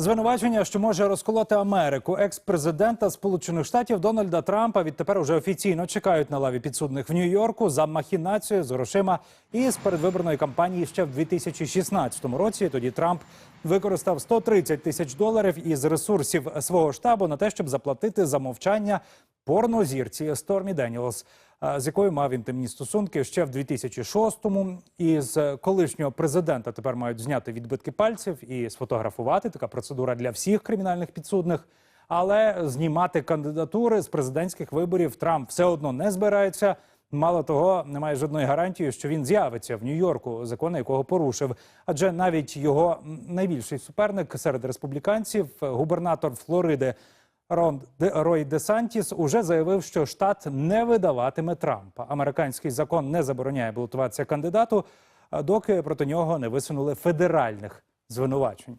Звинувачення, що може розколоти Америку, екс-президента Сполучених Штатів Дональда Трампа відтепер уже офіційно чекають на лаві підсудних в Нью-Йорку за махінацію з грошима із передвиборної кампанії ще в 2016 році. Тоді Трамп використав 130 тисяч доларів із ресурсів свого штабу на те, щоб заплатити за мовчання порнозірці Стормі Деніелс, з якою мав інтимні стосунки ще в 2006-му. Із колишнього президента тепер мають зняти відбитки пальців і сфотографувати. Така процедура для всіх кримінальних підсудних. Але знімати кандидатури з президентських виборів Трамп все одно не збирається. Мало того, немає жодної гарантії, що він з'явиться в Нью-Йорку, закони якого порушив. Адже навіть його найбільший суперник серед республіканців, губернатор Флориди Рой Десантіс, уже заявив, що штат не видаватиме Трампа. Американський закон не забороняє балотуватися кандидату, доки проти нього не висунули федеральних звинувачень.